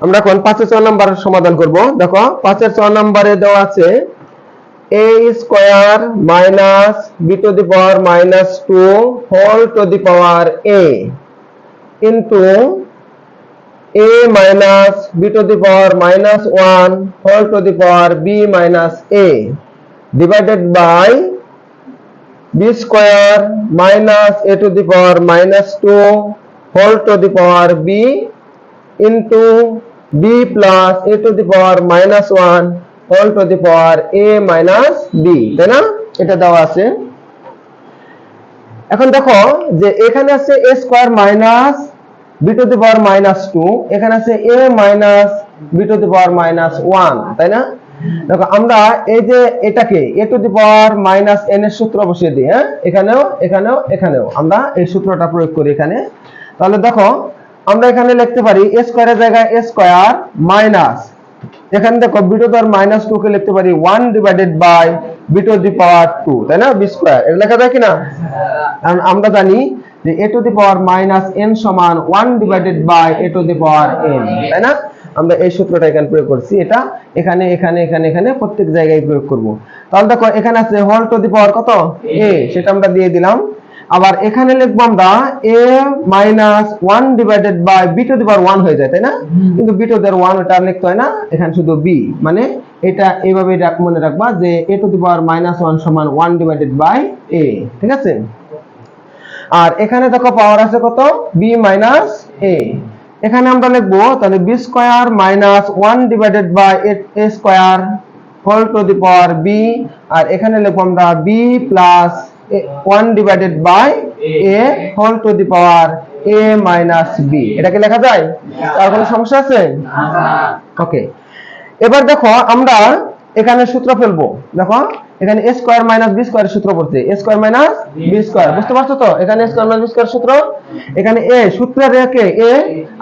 আমরা এখন পাঁচের চার নাম্বার সমাধান করব। দেখো, পাঁচের চার নাম্বারে দেওয়া আছে A square minus B to the power minus two whole to the power A into A minus B to the power minus one whole to the power B minus A divided by B square minus A to the power minus two whole to the power B into b plus a to the power minus 1 whole to the power a minus b, তাই এটা দেওয়া আছে। এখন দেখো যে এখানে আছে a square minus b to the power minus two এখানে আছে a minus b to the power minus one তাই না? দেখো আমরা এই যে এটাকে a to the power minus n এর সূত্র বসিয়ে দিই হ্যাঁ? এখানেও এখানেও এখানেও আমরা এই সূত্রটা প্রয়োগ করি এখানে। তাহলে দেখো আমরা এখানে লিখতে পারি a স্কয়ারের জায়গায় a স্কয়ার মাইনাস এখানে দেখো B to power minus two কে লিখতে পারি one divided by B to the power two তাই না? বি স্কয়ার এটা লেখা যায় কিনা? কারণ আমরা জানি যে A to the power minus N সমান one divided by A to the power N তাই না? আমরা এই সূত্রটা এখানে প্রয়োগ করছি। এটা এখানে এখানে এখানে এখানে প্রত্যেক জায়গায় প্রয়োগ করব। তাহলে দেখো, এখানে আছে হোল টু দি পাওয়ার কত? এ সেটা আমরা দিয়ে দিলাম। আবার এখানে লিখব আমরা A minus one divided by B to the power one হয়ে যায় তাই না? কিন্তু B to the power one ওটা আর লিখতে হয় না এখানে শুধু বি মানে এটা এইভাবে মনে রাখবা যে A to the power minus one সমান ওয়ান ডিভাইডেড বাই এ ঠিক আছে? আর এখানে দেখো পাওয়ার আছে কত? বি মাইনাস এ এখানে আমরা লিখব তাহলে B square minus one divided by A square whole to the power B আর এখানে লিখব আমরা B plus one divided by A whole to the power A minus B এটাকে লেখা যায়? আর কোনো সমস্যা আছে? ওকে এবার দেখো, আমরা এখানে সূত্র ফেলব। দেখো, এখানে a square minus B square সূত্র পড়ছে। A square minus B square বুঝতে পারছ তো? এখানে a square minus B square সূত্র। এখানে a সূত্রে রেখে a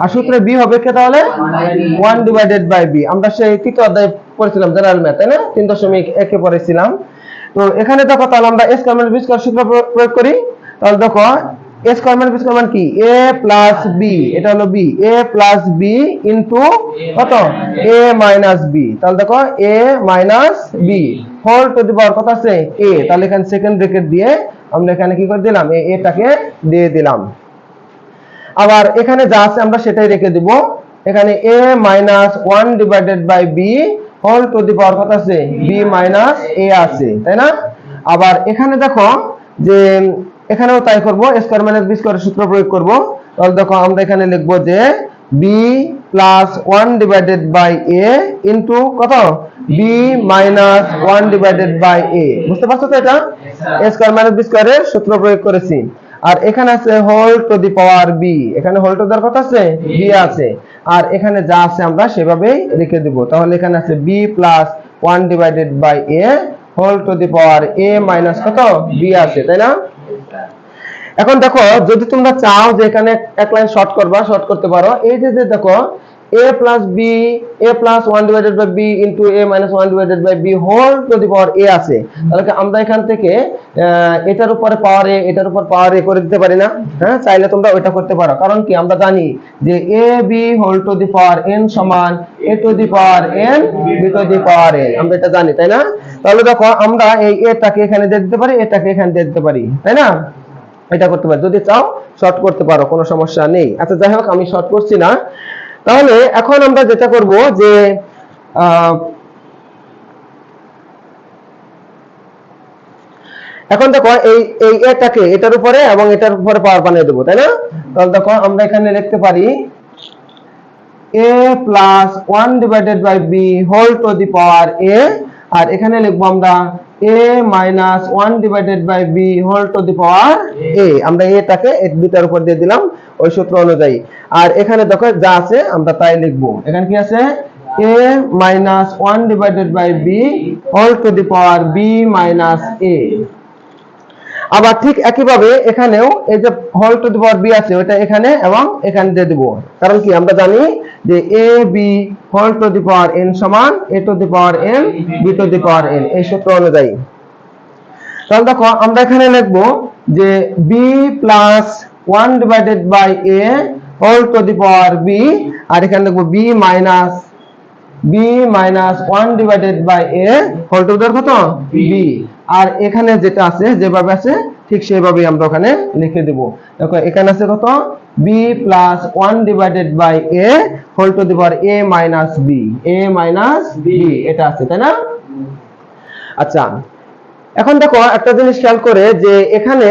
আর সূত্রে b হবে কে তাহলে? 1 ডিভাইডেড বাই b আমরা সেই তৃতীয় অধ্যায় পড়েছিলাম জেনারেল ম্যাথ তাই না? 3.1 এ পড়েছিলাম। তো এখানে দেখো তাহলে আমরা S square minus B square সূত্র প্রয়োগ- করি। তাহলে দেখো S square minus B square মান কি? এ প্লাস বি এটা হলো B A plus B into কত? এ মাইনাস বি তাহলে দেখো A minus B whole to the power কত আছে? এ তাহলে এখানে সেকেন্ড ব্র্যাকেট দিয়ে আমরা এখানে কি করে দিলাম? এ এটাকে দিয়ে দিলাম। আবার এখানে যা আছে আমরা সেটাই রেখে দিব। এখানে a minus one divided by B whole to the power কত আছে b মাইনাস a আছে তাই না? আবার এখানে দেখো যে এখানেও তাই করব স্কয়ার মাইনাস বি স্কয়ারের সূত্র প্রয়োগ করব। তাহলে দেখো আমরা এখানে লিখব যে b plus one divided by A into কত? B minus one divided by A বুঝতে পারছ তো এটা? স্কয়ার মাইনাস বি স্কয়ারের সূত্র প্রয়োগ করেছি। আর এখানে আছে whole to the power B এখানে হোল টু দেওয়ার কথা আছে? বি আছে। আর এখানে যা আছে আমরা সেভাবেই লিখে দিব। তাহলে এখানে আছে B plus one divided by A whole to the power A minus কত? বি আছে তাই না? এখন দেখো যদি তোমরা চাও যে এখানে এক লাইন শর্ট করবা শর্ট করতে পারো। এই যে যে দেখো a plus B A plus one divided by B into A minus one divided by B whole to the power A আছে, তাহলে আমরা এখান থেকে এটার উপরে পাওয়ার এ এটার উপর পাওয়ার এ করে দিতে পারি না। হ্যাঁ চাইলে তোমরা ওইটা করতে পারো। কারণ কি, আমরা জানি যে A B whole to the power N সমান A to the power N B to the power N আমরা এটা জানি, তাই না? তাহলে দেখো, আমরা এই এটাকে এখানে দিয়ে দিতে পারি এটাকে এখানে দিয়ে দিতে পারি, তাই না? এটা করতে পারো। যদি চাও শর্ট করতে পারো, কোনো সমস্যা নেই। আচ্ছা যাই হোক, আমি শর্ট করছি না। তাহলে এখন আমরা যেটা করব যে এখন দেখো এই এই এটাকে এটার উপরে এবং এটার উপরে পাওয়ার বানিয়ে দেবো, তাই না? তাহলে দেখো আমরা এখানে লিখতে পারি a plus one divided by B whole to the power a, আর এখানে লিখব আমরা a minus one divided by B whole to the power a, আমরা এটাকে এই দুটার উপর দিয়ে দিলাম। ওই সূত্র অনুযায়ী। আর এখানে দেখো, যা আছে, আমরা তাই লিখব। এখানে কি আছে? A minus one divided by B whole to the power b minus a আবার ঠিক একইভাবে এখানেও এই যে whole to the power B আছে ওটা এখানে এবং এখানে দিয়ে দিব। কারণ কি, আমরা জানি যে A B whole to the power N সমান A to the power N B to the power N এই সূত্র অনুযায়ী। তাহলে দেখো, আমরা এখানে লিখব যে B plus one divided by A whole to the power B আর এখানে লিখব B minus B minus one divided by A whole to দেওয়ার কত? বি আর এখানে যেটা আছে যেভাবে আছে ঠিক সেইভাবেই আমরা ওখানে লিখে দেব। দেখো এখানে আছে কত? B plus one divided by A whole to the power A minus B A minus B এটা আছে তাই না? আচ্ছা এখন দেখো একটা জিনিস খেয়াল করে যে এখানে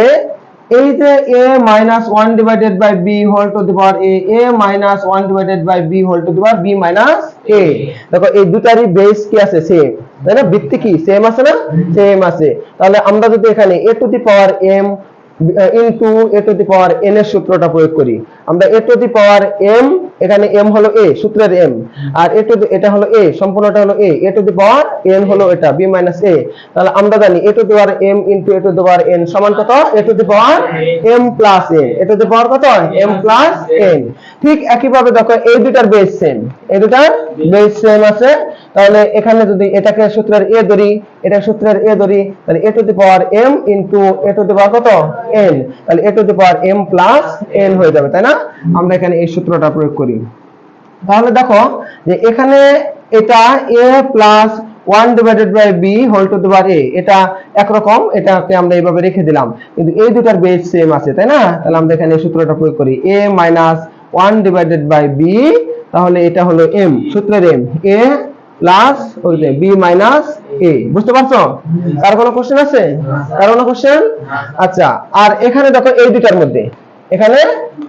এই যে a minus one divided by B whole to the power A A minus one divided by B whole to the power B minus A দেখো, এই দুটারই বেস কি আছে? সেম তাই না? ভিত্তি কি? সেম আছে না? সেম আছে। তাহলে আমরা যদি এখানে A to the power M into A to the power N এর সূত্রটা প্রয়োগ করি। আমরা A to the power M এখানে এম হলো এ সূত্রের এম আর এ টু এটা হলো এ সম্পূর্ণটা হলো এ এ টু দি পাওয়ার এন হলো এটা বি মাইনাস এ তাহলে আমরা জানি A to the power M into A to the power N সমান কত? A to the power M plus N A to the power কত? এম প্লাস এন ঠিক একইভাবে দেখো, এই দুটার বেস সেম এই দুটার বেস সেম আছে। তাহলে এখানে যদি এটাকে সূত্রের এ ধরি, এটা সূত্রের এ ধরি, তাহলে A to the power M into A to the power কত? এন তাহলে A to the power M plus N হয়ে যাবে, তাই না? আমরা এখানে এই সূত্রটা প্রয়োগ করি। তাহলে দেখো যে এখানে এটা A plus one divided by B whole to the power A এটা একরকম, এটাকে আমরা এইভাবে রেখে দিলাম। কিন্তু এই দুটার বেস সেম আছে, তাই না? তাহলে আমরা এখানে এই সূত্রটা প্রয়োগ করি। A minus one divided by B তাহলে এটা হলো এম সূত্রের এম এ প্লাস ওই যে বি মাইনাস এ বুঝতে পারছ? কার কোনো কোশ্চেন আছে? কার কোনো কোশ্চেন আচ্ছা আর এখানে দেখো এই দুটার মধ্যে। এখানে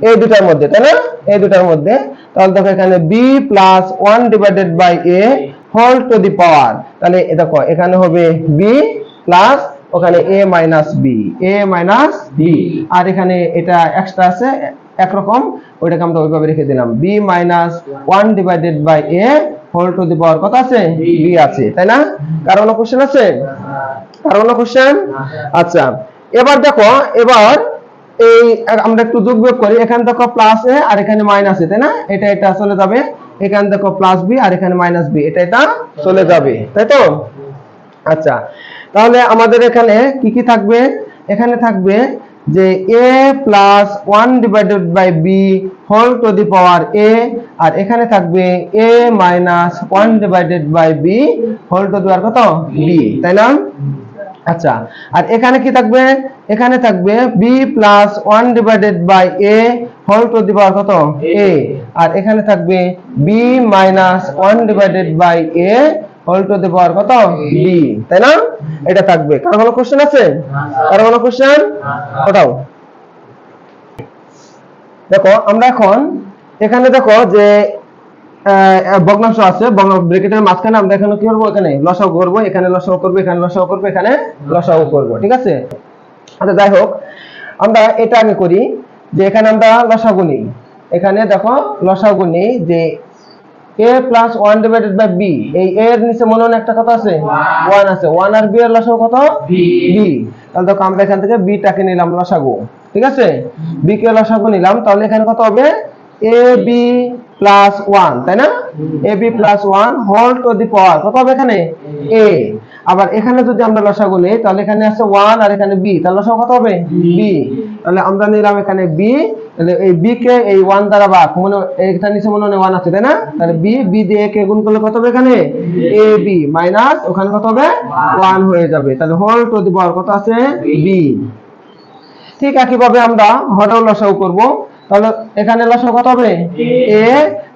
এই দুটার মধ্যে তাই না এই দুটার মধ্যে। তাহলে দেখো এখানে B plus one divided by A whole to the power তাহলে দেখো এখানে হবে বি প্লাস ওখানে A minus B A minus B আর এখানে এটা এক্সট্রা আছে একরকম ওইটাকে আমরা ওইভাবে রেখে দিলাম। B minus one divided by A whole to the power কত আছে? বি আছে। তাই না? কারও কোনো কোশ্চেন আছে? কারও কোনো কোশ্চেন আচ্ছা এবার দেখো এবার এই আমরা একটু যোগ বিয়োগ করি। এখানে দেখো প্লাস এ আর এখানে মাইনাস এ তাই না? এটা এটা চলে যাবে। এখানে দেখো প্লাস বি আর এখানে মাইনাস বি এটা এটা চলে যাবে। তাই তো? আচ্ছা তাহলে আমাদের এখানে কি কি থাকবে? এখানে থাকবে যে A plus one divided by B whole to the power A আর এখানে থাকবে A minus one divided by B whole to the power কত? B তাই না? আচ্ছা আর এখানে কি থাকবে? এখানে থাকবে B plus one divided by A whole to the power কত? এ আর এখানে থাকবে B minus one divided by a whole to the power কত? b তাই না? এটা থাকবে। কারও কোনো কোশ্চেন আছে? কারও কোনো কোশ্চেন ওটাও। দেখো, আমরা এখন এখানে দেখো যে ভগ্নাংশ আছে ব্রেকেটের মাঝখানে আমরা এখানে কি করব? এখানে লসাও করব। এখানে লসাও করব, এখানে লসাও করব, এখানে লসাও করব। ঠিক আছে? আচ্ছা যাই হোক, আমরা এটা আগে করি যে এখানে আমরা লসাগু এখানে দেখো, লসাগু যে a plus one divided by b এই a এর নিচে মনে হয় একটা কথা আছে? ওয়ান আছে। ওয়ান আর বি এর লসাগু কত? বি তাহলে দেখো আমরা এখান থেকে বি টাকে নিলাম লসাগু। ঠিক আছে? বি কে লসাগু নিলাম তাহলে এখানে কত হবে? এ বি প্লাস ওয়ান তাই না? A b plus one whole to the power কত হবে এখানে? এ আবার এখানে যদি আমরা লসাগু নিই তাহলে এখানে আছে ওয়ান আর এখানে বি তাহলে লসাগু কত হবে? বি তাহলে আমরা নিলাম এখানে বি তাহলে এই বি কে এই ওয়ান দ্বারা ভাগ, মনে এখানে নিচে মনে হয় ওয়ান আছে, তাই না? তাহলে বি বি দিয়ে কে গুণ করলে কত হবে এখানে? এ বি মাইনাস ওখানে কত হবে? ওয়ান হয়ে যাবে। তাহলে হোল টু দি পাওয়ার কত আছে? বি ঠিক একইভাবে আমরা হটাও লসাগু করব। তাহলে এখানে লসাগু কত হবে? এ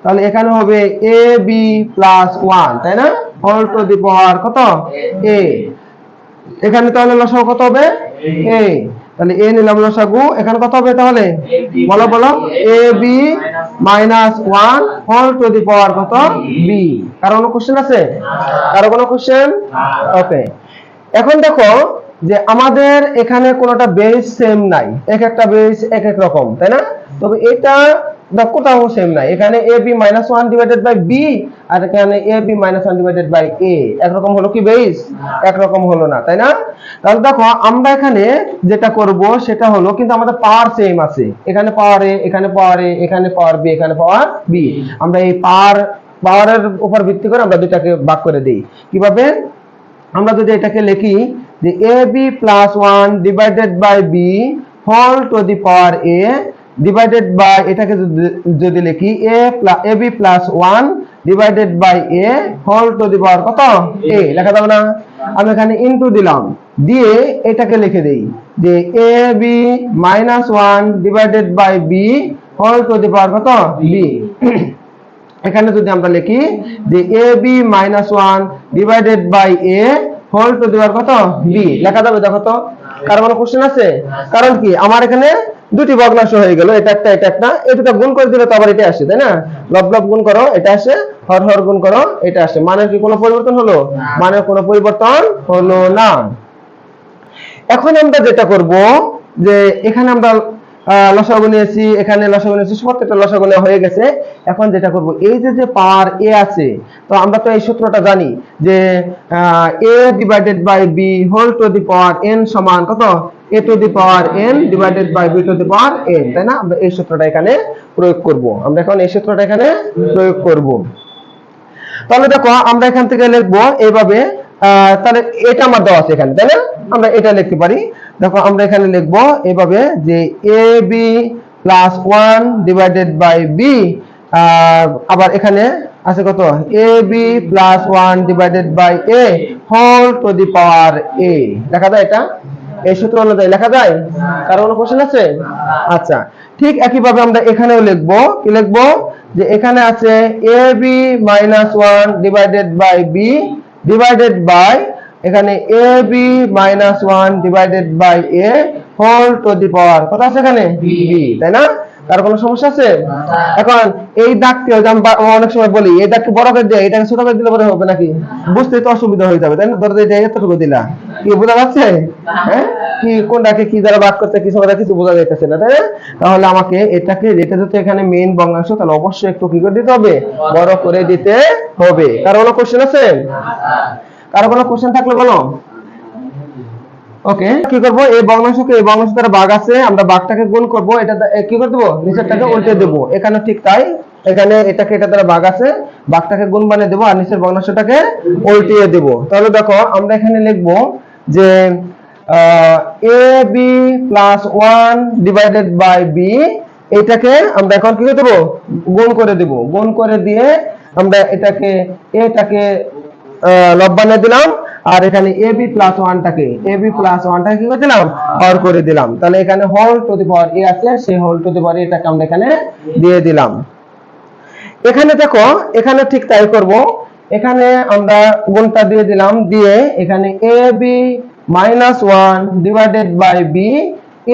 তাহলে এখানে হবে এ বি প্লাস ওয়ান তাই না? হোল টু দি পাওয়ার কত? এ এখানে তাহলে লসাগু কত হবে? এ তাহলে এ নিলাম লসাগু এখানে কত হবে তাহলে? বলো বলো। A, b, minus one, whole to the power কত? বি। কারও কোনো কোশ্চেন আছে? কারও কোনো কোশ্চেন ওকে। এখন দেখো যে আমাদের এখানে কোনোটা বেস সেম নাই। এক একটা বেস এক এক রকম, তাই না? তবে এটা কোথাও সেম নাই। এখানে a b minus one divided by b আর এখানে a b minus one divided by a একরকম হলো কি বেস একরকম হলো না, তাই না? তাহলে দেখো, আমরা এখানে যেটা করব সেটা হলো, কিন্তু আমাদের পাওয়ার সেম আছে। এখানে পাওয়ার এ এখানে পাওয়ার এ এখানে পাওয়ার বি এখানে পাওয়ার বি আমরা এই পাওয়ার পাওয়ারের উপর ভিত্তি করে আমরা দুটাকে ভাগ করে দিই। কীভাবে? আমরা যদি এটাকে লিখি যে a b plus one divided by b whole to the power a divided by এটাকে যদি- লিখি a a b plus one divided by a whole to the power কত? এ লেখা যাবে না? আমি এখানে ইনটু দিলাম। দিয়ে এটাকে লিখে দেই যে a b minus one divided by b whole to the power কত? বি এখানে যদি আমরা লিখি যে a b minus one divided by a whole to দেওয়ার কত? বি লেখা যাবে দেখো তো। কার কোনো কোশ্চেন আছে? কারণ কি? আমার এখানে দুটি ভগ্নাংশ হয়ে গেল, এটা একটা এটা একটা এই দুটো গুণ করে দিলে তো আবার এটা আসে, তাই না? লব লব গুণ করো, এটা আসে, হর হর গুণ করো, এটা আসে। মানে কি কোনো পরিবর্তন হলো? মানে কোনো পরিবর্তন হলো না। এখন আমরা যেটা করব, যে এখানে আমরা লসাগু নিয়েছি, এখানে লসাগু নিয়েছি প্রত্যেকটা লসাগু নেওয়া হয়ে গেছে। এখন যেটা করব, এই যে যে পাওয়ার এ আছে, তো আমরা তো এই সূত্রটা জানি যে a divided by b whole to the power n সমান কত? A to the power n divided by b to the power n তাই না? আমরা এই সূত্রটা এখানে প্রয়োগ করব। আমরা এখন এই সূত্রটা এখানে প্রয়োগ করব। তাহলে দেখো, আমরা এখান থেকে লিখব এইভাবে তাহলে এটা আমার দেওয়া আছে এখানে, তাই না? আমরা এটা লিখতে পারি। দেখো, আমরা এখানে লিখব এইভাবে যে a b plus one divided by b আবার এখানে আছে কত? A b plus one divided by a whole to the power a দেখা যায় এটা? এই সূত্র অনুযায়ী লেখা যায়? কারও কোনো কোশ্চেন আছে? আচ্ছা ঠিক একইভাবে আমরা এখানেও লিখব, কি লিখব? যে এখানে আছে a b minus one divided by b divided by এখানে a b minus one divided by a whole to the power কত আছে এখানে? বি তাই না? তার কোনো সমস্যা আছে? এখন এই আমি অনেক সময় বলি, এই দাগকে বড় করে দিয়ে, এটাকে ছোট করে দিলে পরে হবে নাকি? বুঝতে তো অসুবিধা হয়ে যাবে, তাই না? ধরো এটা এতটুকু দিলা। কি বোঝা যাচ্ছে? হ্যাঁ? কি, কোনটাকে কি দ্বারা ভাগ করতে কিছু কথা কিছু বোঝা যাইতেছে না, তাই না? তাহলে আমাকে এটাকে, যেটা হচ্ছে এখানে মেইন ভগ্নাংশ, তাহলে অবশ্যই একটু কি করে দিতে হবে? বড় করে দিতে হবে। কারও কোনো কোশ্চেন আছে? কারও কোনো কোশ্চেন থাকলে বলো। ওকে কি করব? এই ভগ্নাংশকে এই ভগ্নাংশ দ্বারা ভাগ আছে আমরা ভাগটাকে গুণ করব এটা কি করে দেবো? নিচেরটাকে উল্টে দেব। এখানে ঠিক তাই এখানে এটাকে এটা দ্বারা ভাগ আছে ভাগটাকে গুণ বানিয়ে দেবো আর নিচের ভগ্নাংশটাকে উল্টিয়ে দেব। তাহলে দেখো আমরা এখানে লিখব যে a b plus one divided by b এটাকে আমরা এখন কি করে দেবো? গুণ করে দেব। গুণ করে দিয়ে আমরা এটাকে এটাকে লব বানিয়ে দিলাম। আর এখানে এ বি প্লাস ওয়ানটাকে এ বি প্লাস ওয়ানটাকে কি করে হর করে দিলাম। তাহলে এখানে whole to the power A আছে, সেই হোল টু দি পাওয়ার এটাকে আমরা এখানে দিয়ে দিলাম। এখানে দেখো, এখানে ঠিক তাই করব। এখানে আমরা গুণটা দিয়ে দিলাম, দিয়ে এখানে a b minus one divided by b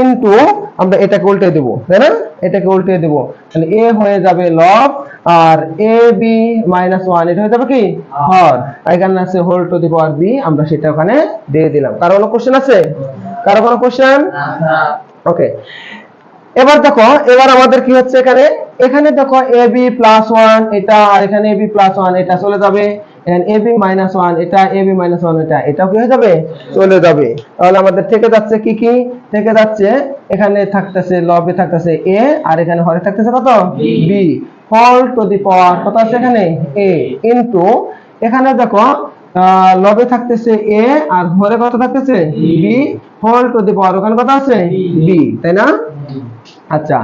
into আমরা এটাকে উল্টে দেবো তাই না? এটাকে উল্টে দেবো। তাহলে এ হয়ে যাবে লব আর এ বি মাইনাস ওয়ান এটা হয়ে যাবে কি? হর। এখানে আছে whole to the power b আমরা সেটা ওখানে দিয়ে দিলাম। কারও কোনো কোশ্চেন আছে? কারও কোনো কোশ্চেন ওকে এবার দেখো এবার আমাদের কি হচ্ছে এখানে? এখানে দেখো এ বি প্লাস ওয়ান এটা আর এখানে এ বি প্লাস ওয়ান এটা চলে যাবে। এখানে এ মাইনাস ওয়ান এটা এ বি মাইনাস ওয়ান এটা। এটাও কি হয়ে যাবে? চলে যাবে। তাহলে আমাদের থেকে যাচ্ছে কি কি? থেকে যাচ্ছে এখানে থাকতেছে লবে থাকতেছে এ আর এখানে হরে থাকতেছে কত? B whole to the power কত আছে এখানে? এ ইনটু এখানে দেখো আহ, লবে থাকতেছে এ আর হরে কত থাকতেছে? B whole to the power ওখানে কত আছে? বি তাই না? আচ্ছা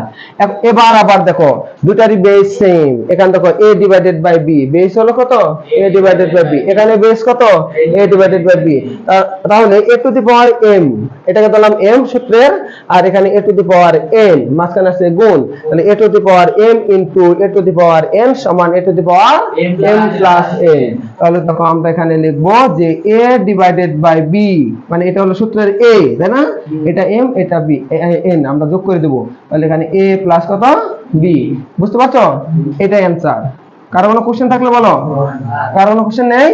এবার আবার দেখো দুটারই বেস সেম এখানে দেখো a divided by b base হলো কত? a ডিভাইডেড বাই b এখানে বেস কত? a ডিভাইডেড বাই b তাহলে a to the power m এটাকে বললাম m সূত্রের আর এখানে a to the power n মাঝখানে আছে গুণ। তাহলে a to the power m into a to the power n সমান a to the power m plus n তাহলে দেখো আমরা এখানে লিখব যে a ডিভাইডেড বাই b মানে এটা হলো সূত্রের a তাই না? এটা m এটা b n আমরা যোগ করে দেবো। তাহলে এখানে এ প্লাস কত? বি বুঝতে পারছ? এটাই অ্যান্সার কারও কোনো কোশ্চেন থাকলে বলো। কারও কোনো কোশ্চেন নেই?